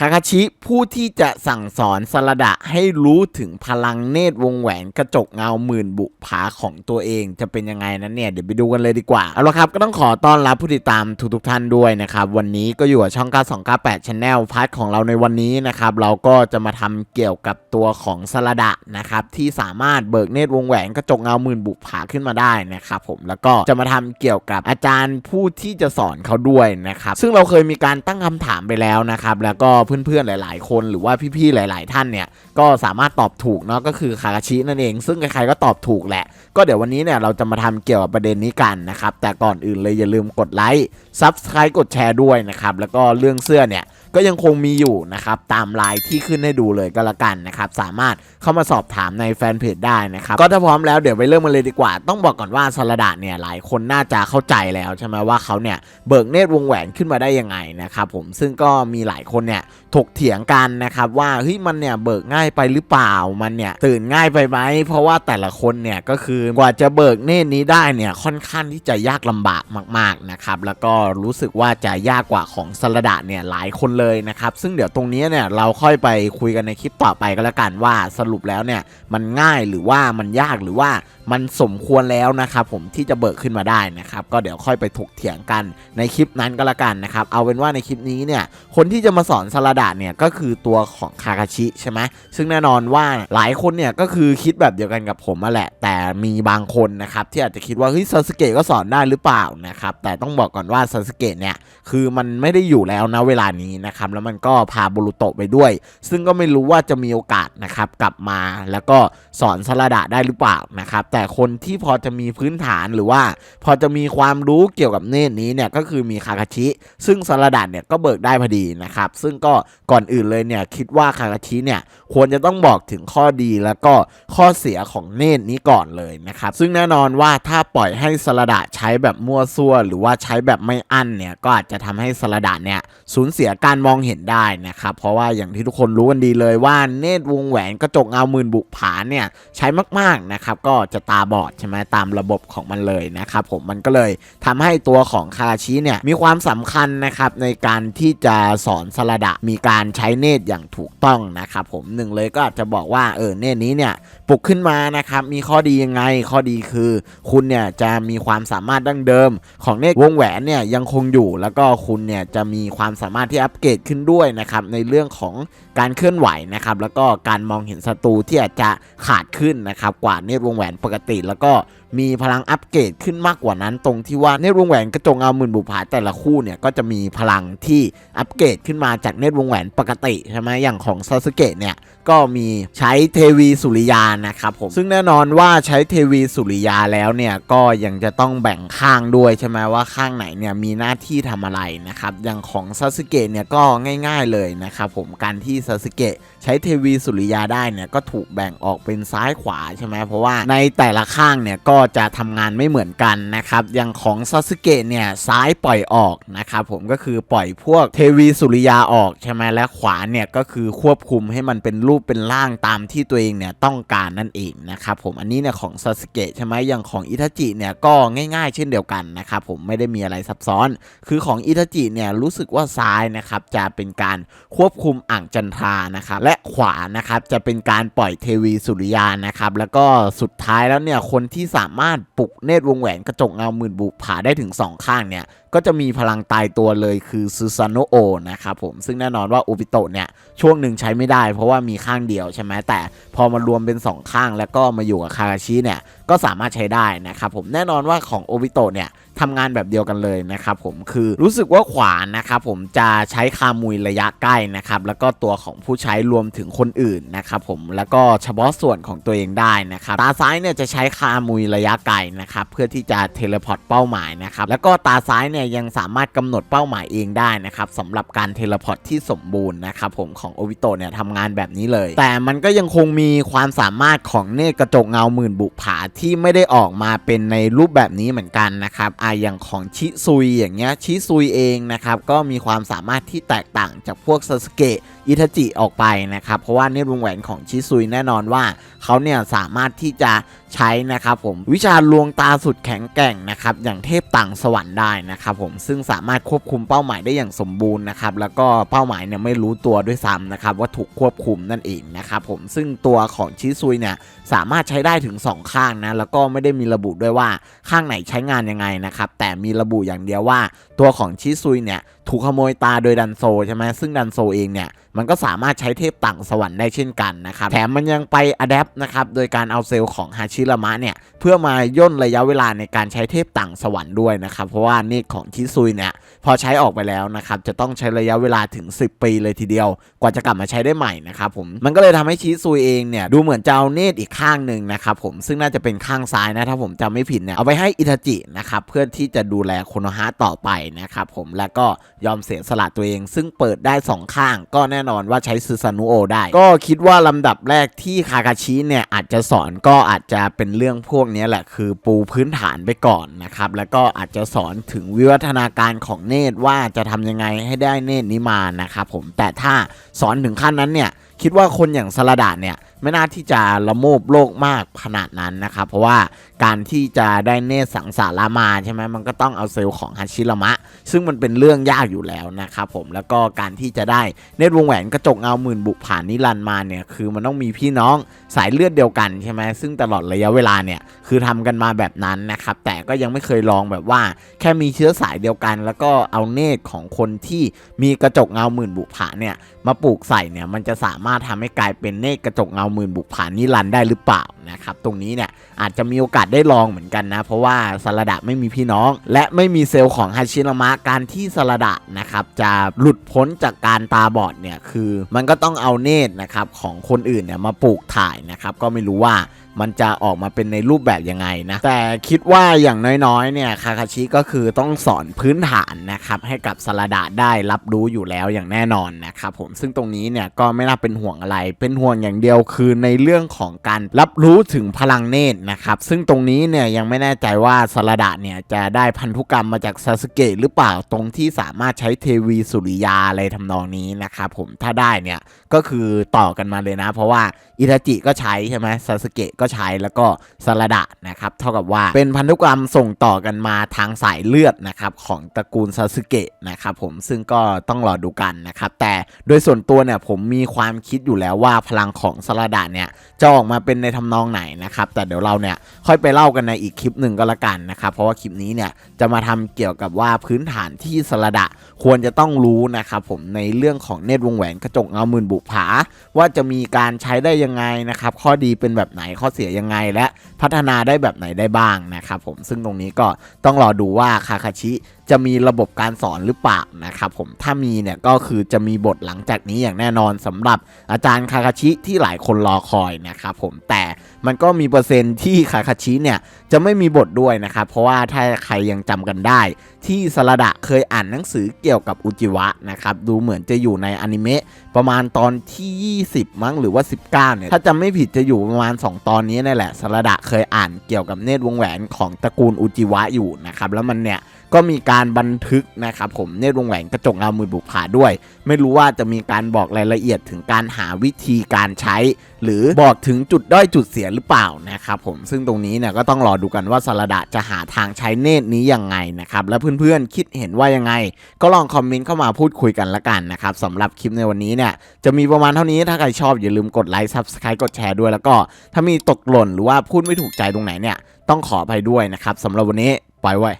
คาคาชิผู้ที่จะสั่งสอนสลดะให้รู้ถึงพลังเนตรวงแหวนกระจกเงาหมื่นบุผาของตัวเองจะเป็นยังไงนั้นเนี่ย เดี๋ยวไปดูกันเลยดีกว่า เอาละครับก็ต้องขอต้อนรับผู้ติดตามทุกๆท่านด้วยนะครับ วันนี้ก็อยู่กับช่อง 9298 Channel พาร์ทของเราในวันนี้นะครับ เราก็จะมาทำเกี่ยวกับตัวของสลดะนะครับ ที่สามารถเบิกเนตรวงแหวนกระจกเงาหมื่นบุผาขึ้นมาได้นะครับผมแล้วก็จะมาทำเกี่ยวกับอาจารย์ผู้ที่จะสอนเขาด้วยนะครับซึ่งเราเคยมีการตั้งคำถามไปแล้วนะครับแล้วก็เพื่อนๆหลายๆ คนหรือว่าพี่ๆหลาย ๆ ท่านเนี่ยก็สามารถตอบถูกเนาะก็คือคาคาชินั่นเอง ซึ่งใครๆก็ตอบถูกแหละ ก็เดี๋ยววันนี้เนี่ยเราจะมาทำเกี่ยวกับประเด็นนี้กันนะครับแต่ก่อนอื่นเลยอย่าลืมกดไลค์ซับสไครต์กดแชร์ด้วยนะครับแล้วก็เรื่องเสื้อเนี่ย ก็ยังคงมีอยู่นะครับตามไลน์ที่ขึ้นให้ดูเลยก็แล้วกันนะครับสามารถเข้ามาสอบถามในแฟนเพจได้นะครับก็ถ้าพร้อมแล้วเดี๋ยวไปเริ่มกันเลยดีกว่า ต้องบอกก่อนว่าสลดาเนี่ยหลายคนน่าจะเข้าใจแล้วใช่ไหมว่าเขาเนี่ยเบิกเนตรวงแหวนขึ้นมาได้ยังไงนะครับผมซึ่งก็มีหลายคนเนี่ยถกเถียงกันนะครับว่าเฮ้ยมันเนี่ยเบิกง่ายไปหรือเปล่ามันเนี่ยตื่นง่ายไปไหมเพราะว่าแต่ละคนเนี่ยก็คือกว่าจะเบิกเนตรนี้ได้เนี่ยค่อนข้างที่จะยากลำบากมาก ๆนะครับ แล้วก็รู้สึกว่าจะยากกว่าของสลดาเนี่ยหลายคนเลยนะครับ ซึ่งเดี๋ยวตรงนี้เนี่ยเราค่อยไปคุยกันในคลิปต่อไปก็แล้วกันว่าสรุปแล้วเนี่ยมันง่ายหรือว่ามันยากหรือว่ามันสมควรแล้วนะครับผมที่จะเบิกขึ้นมาได้นะครับ ก็เดี๋ยวค่อยไปถกเถียงกันในคลิปนั้นก็แล้วกันนะครับ เอาเป็นว่าในคลิปนี้เนี่ยคนที่จะมาสอนสลดาเนี่ยก็คือตัวของคาคาชิใช่ไหมซึ่งแน่นอนว่าหลายคนเนี่ยก็คือคิดแบบเดียวกันกับผมมาแหละ แต่มีบางคนนะครับที่อาจจะคิดว่าเฮ้ยซาสเกะก็สอนได้หรือเปล่านะครับแต่ต้องบอกก่อนว่าซาสเกะเนี่ยคือมันไม่ได้อยู่แล้วนะเวลานี้นะครับแล้วมันก็พาบุรุโตไปด้วย ซึ่งก็ไม่รู้ว่าจะมีโอกาสนะครับกลับมาแล้วก็สอนสลดาได้หรือเปล่านะครับแต่คนที่พอจะมีพื้นฐานหรือว่า พอจะมีความรู้เกี่ยวกับเนตรนี้เนี่ยก็คือมีคาคาชิ ซึ่งสลดาเนี่ยก็เบิกได้พอดีนะครับซึ่งก็ก่อนอื่นเลยเนี่ยคิดว่าคาคาชิเนี่ยควรจะต้องบอกถึงข้อดีแล้วก็ข้อเสียของเนตรนี้ก่อนเลยนะครับซึ่งแน่นอนว่าถ้าปล่อยให้สลดาใช้แบบมั่วซั่ว หรือว่าใช้แบบไม่อั้นเนี่ยก็อาจจะทำให้สลดาเนี่ยสูญเสียการมองเห็นได้นะครับ เพราะว่าอย่างที่ทุกคนรู้กันดีเลยว่าเนตรวงแหวนกระจกเงาหมื่นบุผาเนี่ยใช้มากๆนะครับ ก็จะตาบอดใช่ไหมตามระบบของมันเลยนะครับ ผมมันก็เลยทำให้ตัวของคาชิเนี่ยมีความสำคัญนะครับในการที่จะสอนสลดะมีการใช้เนตรอย่างถูกต้องนะครับ ผมหนึ่งเลยก็จจะบอกว่าเออเนตรนี้เนี่ยปลุกขึ้นมานะครับมีข้อดียังไงข้อดีคือคุณเนี่ยจะมีความสามารถดั้งเดิม ของเนตรวงแหวนเนี่ยยังคงอยู่แล้วก็คุณเนี่ยจะมีความสามารถที่อัปเกรดขึ้นด้วยนะครับในเรื่องของการเคลื่อนไหวนะครับแล้วก็การมองเห็นศัตรูที่อาจจะขาดขึ้นนะครับกว่าเนตรวงแหวนปกติ แล้วก็มีพลังอัปเกรดขึ้นมากกว่านั้น ตรงที่ว่าเนตรวงแหวนกระจงเงาหมื่นบุผาแต่ละคู่เนี่ยก็จะมีพลังที่อัปเกรดขึ้นมาจากเนตรวงแหวนปกติใช่ไหมอย่างของซาสึเกะเนี่ยก็มีใช้เทวีสุริยานะครับผมซึ่งแน่นอนว่าใช้เทวีสุริยาแล้วเนี่ยก็ยังจะต้องแบ่งข้างด้วยใช่ไหมว่าข้างไหนเนี่ยมีหน้าที่ทำอะไรนะครับอย่างของซาสึเกะเนี่ยก็ง่าย ๆเลยนะครับผมการที่ซาสึเกะใช้เทวีสุริยาได้เนี่ยก็ถูกแบ่งออกเป็นซ้ายขวาใช่ไหมเพราะว่าในแต่ละข้างเนี่ยก็็จะทำงานไม่เหมือนกันนะครับ อย่างของซาสึเกะเนี่ยซ้ายปล่อยออกนะครับผมก็คือปล่อยพวกเทวีสุริยาออกใช่ไหมและขวาเนี่ยก็คือควบคุมให้มันเป็นรูปเป็นร่างตามที่ตัวเองเนี่ยต้องการนั่นเองนะครับผมอันนี้เนี่ยของซาสึเกะใช่ไหมอย่างของอิทาจิเนี่ยก็ง่ายๆ เช่นเดียวกันนะครับผมไม่ได้มีอะไรซับซ้อน คือของอิทาจิเนี่ยรู้สึกว่าซ้ายนะครับจะเป็นการควบคุมอ่างจันทรานะครับและขวานะครับจะเป็นการปล่อยเทวีสุริยานะครับแล้วก็สุดท้ายแล้วเนี่ยคนที่สามารถปลุกเนตรวงแหวนกระจกเงาหมื่นบุผาได้ถึง 2 ข้างเนี่ย ก็จะมีพลังตายตัวเลยคือซูซานโนโอนะครับผมซึ่งแน่นอนว่าโอบิโตะเนี่ยช่วงหนึ่งใช้ไม่ได้ เพราะว่ามีข้างเดียวใช่ไหมแต่พอมารวมเป็น 2 ข้างแล้วก็มาอยู่กับคาราชิเนี่ยก็สามารถใช้ได้นะครับผมแน่นอนว่าของโอบิโตะเนี่ยทำงานแบบเดียวกันเลยนะครับผมคือรู้สึกว่าขวานนะครับผมจะใช้คามุยระยะใกล้นะครับแล้วก็ตัวของผู้ใช้รวมถึงคนอื่นนะครับผมแล้วก็เฉพาะส่วนของตัวเองได้นะครับตาซ้ายเนี่ยจะใช้คามุยระยะไกลนะครับเพื่อที่จะเทเลพอร์ตเป้าหมายนะครับแล้วก็ตาซ้ายเนี่ยยังสามารถกำหนดเป้าหมายเองได้นะครับสำหรับการเทเลพอร์ตที่สมบูรณ์นะครับผมของโอวิโตเนี่ยทำงานแบบนี้เลย แต่มันก็ยังคงมีความสามารถของเนตกระจกเงาหมื่นบุผาที่ไม่ได้ออกมาเป็นในรูปแบบนี้เหมือนกันนะครับอ่าอย่างของชิซุยอย่างเงี้ยชิซุยเองนะครับก็มีความสามารถที่แตกต่างจากพวกซาสเกะอิทาจิออกไปนะครับเพราะว่าเนตรวงแหวนของชิซุยแน่นอนว่าเขาเนี่ยสามารถที่จะ ใช้นะครับผมวิชาลวงตาสุดแข็งแกร่งนะครับอย่างเทพต่างสวรรค์ได้นะครับผมซึ่งสามารถควบคุมเป้าหมายได้อย่างสมบูรณ์นะครับแล้วก็เป้าหมายเนี่ยไม่รู้ตัวด้วยซ้ำนะครับว่าถูกควบคุมนั่นเองนะครับผมซึ่งตัวของชิซุยเนี่ยสามารถใช้ได้ถึง 2 ข้างนะแล้วก็ไม่ได้มีระบุด้วยว่าข้างไหนใช้งานยังไงนะครับแต่มีระบุอย่างเดียวว่า ตัวของชิซุยเนี่ย ถูกขโมยตาโดยดันโซใช่ไหมซึ่งดันโซเองเนี่ย มันก็สามารถใช้เทพต่างสวรรค์ได้เช่นกันนะครับ แถมมันยังไปอัดแอปนะครับ โดยการเอาเซลล์ของฮาชิรามะเนี่ย เพื่อมาย่นระยะเวลาในการใช้เทพต่างสวรรค์ด้วยนะครับ เพราะว่านี่ของชิซุยเนี่ย พอใช้ออกไปแล้วนะครับ จะต้องใช้ระยะเวลาถึง 10 ปีเลยทีเดียว กว่าจะกลับมาใช้ได้ใหม่นะครับผม มันก็เลยทำให้ชิซุยเองเนี่ยดูเหมือนจะเอาเนตอีกข้างหนึ่งนะครับผม ซึ่งน่าจะเป็นข้างซ้ายนะถ้าผมจำไม่ผิดเนี่ย เอาไปให้อิทาจินะครับ เพื่อที่จะดูแลโคโนฮะต่อไปนะครับผม แล้วก็ยอมเสียสละตัวเอง ซึ่งเปิดได้สองข้าง ก็แน่นอนว่าใช้ซูซานุโอได้ ก็คิดว่าลำดับแรกที่คากาชิเนี่ยอาจจะสอนก็อาจจะเป็นเรื่องพวกนี้แหละ คือปูพื้นฐานไปก่อนนะครับ แล้วก็อาจจะสอนถึงวิวัฒนาการของเนตรว่าจะทำยังไงให้ได้เนตรนี้มานะครับผมแต่ถ้าสอนถึงขั้นนั้นเนี่ยคิดว่าคนอย่างสลาดาเนี่ยไม่น่าที่จะละโมบโลกมากขนาดนั้นนะครับเพราะว่าการที่จะได้เนสังสารามาใช่ไหมมันก็ต้องเอาเซลล์ของฮัชิรามะ ซึ่งมันเป็นเรื่องยากอยู่แล้วนะครับผมแล้วก็การที่จะได้เนตวงแหวนกระจกเงาหมื่นบุผ่านนิรันมาเนี่ยคือมันต้องมีพี่น้องสายเลือดเดียวกันใช่ไหมซึ่งตลอดระยะเวลาเนี่ยคือทำกันมาแบบนั้นนะครับแต่ก็ยังไม่เคยลองแบบว่า แค่มีเชื้อสายเดียวกัน แล้วก็เอาเนตของคนที่มีกระจกเงาหมื่นบุกผาเนี่ยมาปลูกใส่เนี่ยมันจะสามารถทำให้กลายเป็นเนตกระจกเงาหมื่นบุกผานนิรันด์ได้หรือเปล่า นะครับตรงนี้เนี่ยอาจจะมีโอกาสได้ลองเหมือนกันนะ เพราะว่าสลดะไม่มีพี่น้อง และไม่มีเซลล์ของฮาชิรามะการที่สลดะนะครับจะหลุดพ้นจากการตาบอดเนี่ยคือมันก็ต้องเอาเนตรนะครับของคนอื่นเนี่ยมาปลูกถ่ายนะครับก็ไม่รู้ว่ามันจะออกมาเป็นในรูปแบบยังไงนะแต่คิดว่าอย่างน้อยๆเนี่ยคาคาชิก็คือต้องสอนพื้นฐานนะครับให้กับสลดะได้รับรู้อยู่แล้วอย่างแน่นอนนะครับผมซึ่งตรงนี้เนี่ยก็ไม่น่าเป็นห่วงอะไรเป็นห่วงอย่างเดียวคือในเรื่องของการรับรู้ถึงพลังเนตรนะครับ ซึ่งตรงนี้เนี่ยยังไม่แน่ใจว่าสลดะเนี่ยจะได้พันธุกรรมมาจากซาสึเกะหรือเปล่าตรงที่สามารถใช้เทวีสุริยาอะไรทำนองนี้นะครับผมถ้าได้เนี่ยก็คือต่อกันมาเลยนะ เพราะว่าอิทาจิก็ใช้ใช่ไหมซาสึเกะก็ใช้แล้วก็สลดะนะครับเท่ากับว่าเป็นพันธุกรรมส่งต่อกันมาทางสายเลือดนะครับของตระกูลซาสึเกะนะครับผมซึ่งก็ต้องรอดูกันนะครับแต่โดยส่วนตัวเนี่ยผมมีความคิดอยู่แล้วว่าพลังของสลดะเนี่ยจะออกมาเป็นในทำนองไหนนะครับ แต่เดี๋ยวเราเนี่ยค่อยไปเล่ากันในอีกคลิปหนึ่งก็แล้วกันนะครับ เพราะว่าคลิปนี้เนี่ยจะมาทำเกี่ยวกับว่าพื้นฐานที่สลดะควรจะต้องรู้นะครับผมในเรื่องของเนตรวงแหวนกระจกเงาหมื่นบุผา ว่าจะมีการใช้ได้ยังไงนะครับ ข้อดีเป็นแบบไหนข้อเสียยังไง และพัฒนาได้แบบไหนได้บ้างนะครับผมซึ่งตรงนี้ก็ต้องรอดูว่าคาคาชิจะมีระบบการสอนหรือเปล่านะครับผมถ้ามีเนี่ยก็คือจะมีบทหลังจากนี้อย่างแน่นอนสำหรับอาจารย์คาคาชิที่หลายคนรอคอยนะครับผมแต่ มันก็มีเปอร์เซ็นต์ที่คาคาชิเนี่ยจะไม่มีบทด้วยนะครับเพราะว่าถ้าใครยังจำกันได้ ที่สลดะเคยอ่านหนังสือเกี่ยวกับอุจิวะนะครับดูเหมือนจะอยู่ในอนิเมะประมาณตอนที่ 20 มั้งหรือว่า 19เนี่ยถ้าจำไม่ผิดจะอยู่ประมาณ 2 ตอนนี้นี่แหละสลดะเคยอ่านเกี่ยวกับเนตรวงแหวนของตระกูลอุจิวะอยู่นะครับแล้วมันเนี่ย ก็มีการบันทึกนะครับผมเนตรวงแหวนกระจกเงามือบุกผาด้วย ไม่รู้ว่าจะมีการบอกรายละเอียดถึงการหาวิธีการใช้ หรือบอกถึงจุดด้อยจุดเสียหรือเปล่านะครับผมซึ่งตรงนี้เนี่ยก็ต้องรอดูกันว่าสลดะจะหาทางใช้เนตรนี้ยังไงนะครับและเพื่อนๆคิดเห็นว่ายังไง ก็ลองคอมเมนต์เข้ามาพูดคุยกันละกันนะครับสำหรับคลิปในวันนี้เนี่ยจะมีประมาณเท่านี้ถ้าใครชอบอย่าลืมกดไลค์ซับสไครต์กดแชร์ด้วยแล้วก็ถ้ามีตกหล่นหรือว่าพูดไม่ถูกใจตรงไหนเนี่ยต้องขออภัยด้วยนะครับสำหรับวันนี้ไปไว้